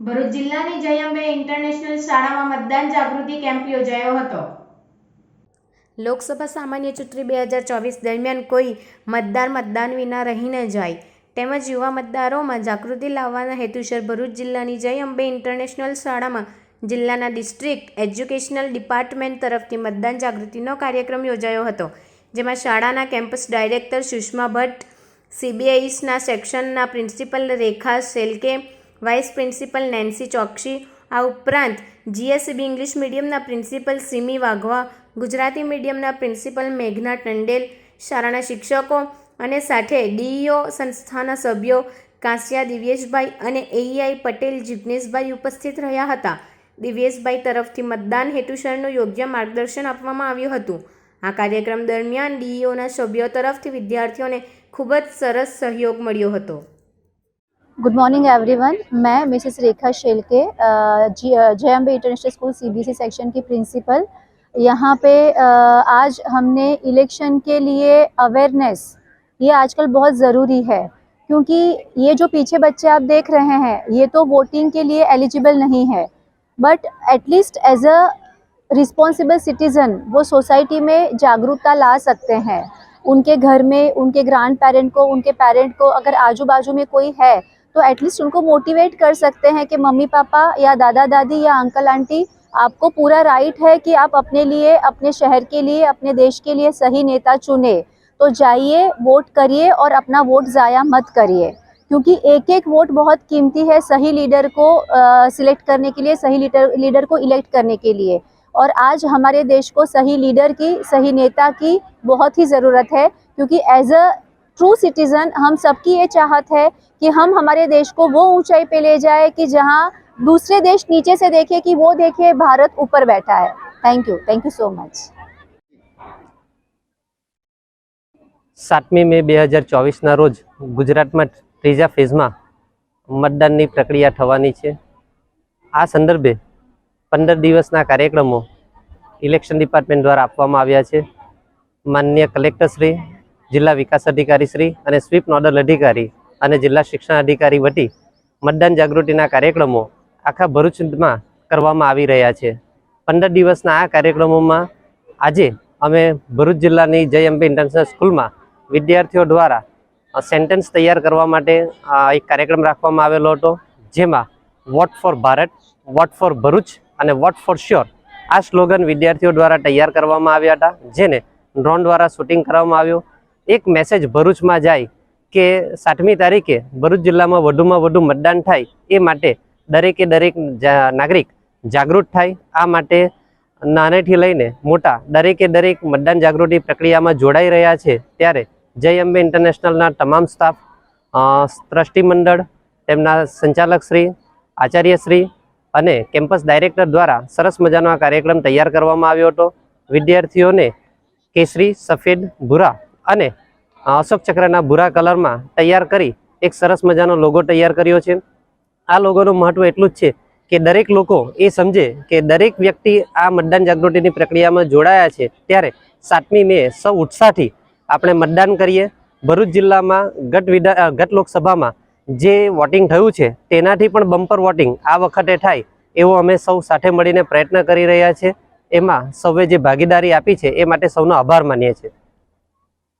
ભરૂચ જિલ્લાની જયંબે ઇન્ટરનેશનલ શાળામાં મતદાન જાગૃતિ કેમ્પ યોજાયો હતો. લોકસભા સામાન્ય ચૂંટણી બે હજાર ચોવીસ દરમિયાન કોઈ મતદાર મતદાન વિના રહી ન જાય. તેમજ યુવા મતદારોમાં જાગૃતિ લાવવાના હેતુસર ભરૂચ જિલ્લાની જય અંબે ઇન્ટરનેશનલ શાળામાં જિલ્લાના ડિસ્ટ્રિક્ટ એજ્યુકેશનલ ડિપાર્ટમેન્ટ તરફથી મતદાન જાગૃતિનો કાર્યક્રમ યોજાયો હતો. જેમાં શાળાના કેમ્પસ ડાયરેક્ટર સુષ્મા ભટ્ટ સીબીઆઈસના સેક્શનના principal Rekha Shelke vice principal Nancy Choksi, આ ઉપરાંત જીએસસીબી ઇંગ્લિશ મીડિયમના પ્રિન્સિપલ સિમી વાઘવા, ગુજરાતી મીડિયમના પ્રિન્સિપલ મેઘના ટંડેલ, શાળાના શિક્ષકો અને સાથે ડીઈઓ સંસ્થાના સભ્યો કાંસિયા દિવ્યેશભાઈ અને એઈઆઈ પટેલ જિજ્ઞેશભાઈ ઉપસ્થિત રહ્યા હતા. દિવ્યેશભાઈ તરફથી મતદાન હેતુસરનું યોગ્ય માર્ગદર્શન આપવામાં આવ્યું હતું. આ કાર્યક્રમ દરમિયાન ડીઈઓના સભ્યો તરફથી વિદ્યાર્થીઓને ખૂબ જ સરસ સહયોગ મળ્યો હતો. गुड मॉर्निंग एवरीवन मैं Mrs Rekha Shelke J M B international school CBSE section की प्रिंसिपल यहाँ पे आज हमने इलेक्शन के लिए अवेयरनेस ये आजकल बहुत ज़रूरी है, क्योंकि ये जो पीछे बच्चे आप देख रहे हैं, ये तो वोटिंग के लिए एलिजिबल नहीं है. But at least as a responsible citizen वो सोसाइटी में जागरूकता ला सकते हैं. उनके घर में, उनके ग्रैंड पेरेंट को, उनके पेरेंट को अगर आजू बाजू में कोई है तो एटलीस्ट उनको मोटिवेट कर सकते हैं कि मम्मी पापा या दादा दादी या अंकल आंटी आपको पूरा राइट है कि आप अपने लिए, अपने शहर के लिए, अपने देश के लिए सही नेता चुने। तो जाइए वोट करिए और अपना वोट ज़ाया मत करिए। क्योंकि एक एक वोट बहुत कीमती है सही लीडर को सिलेक्ट करने के लिए, सही लीडर लीडर को इलेक्ट करने के लिए। और आज हमारे देश को सही लीडर की, सही नेता की बहुत ही ज़रूरत है। क्योंकि एज अ ट्रू सिटीज़न हम सबकी ये चाहत है कि हम हमारे देश को वो ऊंचाई पे ले जाए कि जहाँ दूसरे देश नीचे से देखे कि वो देखे भारत ऊपर बैठा है thank you thank you so much સાતમી મે બે હજાર ચોવીસના રોજ ગુજરાતમાં ત્રીજા ફેઝમાં મતદાનની પ્રક્રિયા થવાની છે આ સંદર્ભે પંદર દિવસના કાર્યક્રમો ઇલેક્શન ડિપાર્ટમેન્ટ દ્વારા આપવામાં આવ્યા છે માન્ય કલેક્ટરશ્રી જિલ્લા વિકાસ અધિકારી શ્રી અને સ્વીપ નોડલ અધિકારી અને જિલ્લા શિક્ષણ અધિકારી વટી મતદાન જાગૃતિના કાર્યક્રમો આખા ભરૂચમાં કરવામાં આવી રહ્યા છે. પંદર દિવસના આ કાર્યક્રમોમાં આજે અમે ભરૂચ જિલ્લાની જય અંબે ઇન્ટરનેશનલ સ્કૂલમાં વિદ્યાર્થીઓ દ્વારા સેન્ટેન્સ તૈયાર કરવા માટે એક કાર્યક્રમ રાખવામાં આવેલો હતો, જેમાં vote for Bharat, vote for Bharuch અને વોટ ફોર શ્યોર આ સ્લોગન વિદ્યાર્થીઓ દ્વારા તૈયાર કરવામાં આવ્યા હતા, જેને ડ્રોન દ્વારા શૂટિંગ કરવામાં આવ્યું. એક મેસેજ ભરૂચમાં જાય કે સાતમી તારીખે ભરૂચ જિલ્લામાં વધુમાં વધુ મતદાન થાય એ માટે દરેકે દરેક નાગરિક જાગૃત થાય. આ માટે નાનેથી લઈને મોટા દરેકે દરેક મતદાન જાગૃતિ પ્રક્રિયામાં જોડાઈ રહ્યા છે. ત્યારે જય અંબે ઇન્ટરનેશનલના તમામ સ્ટાફ અ, મંડળ તેમના સંચાલકશ્રી આચાર્યશ્રી અને કેમ્પસ ડાયરેક્ટર દ્વારા સરસ મજાનો આ કાર્યક્રમ તૈયાર કરવામાં આવ્યો હતો. વિદ્યાર્થીઓને કેસરી સફેદ ભૂરા અને અશોક ચક્રના ભૂરા કલરમાં તૈયાર કરી એક સરસ મજાનો લોગો તૈયાર કર્યો છે. આ લોગોનું મહત્વ એટલું જ છે કે દરેક લોકો એ સમજે કે દરેક વ્યક્તિ આ મતદાન જાગૃતિની પ્રક્રિયામાં જોડાયા છે ત્યારે સાતમી મે સૌ ઉત્સાહથી આપણે મતદાન કરીએ. ભરૂચ જિલ્લામાં ગત વિધા ગટ લોકસભામાં જે વોટિંગ થયું છે તેનાથી પણ બમ્પર વોટિંગ આ વખતે થાય એવો અમે સૌ સાથે મળીને પ્રયત્ન કરી રહ્યા છે. એમાં સૌએ જે ભાગીદારી આપી છે એ માટે સૌનો આભાર માનીએ છીએ.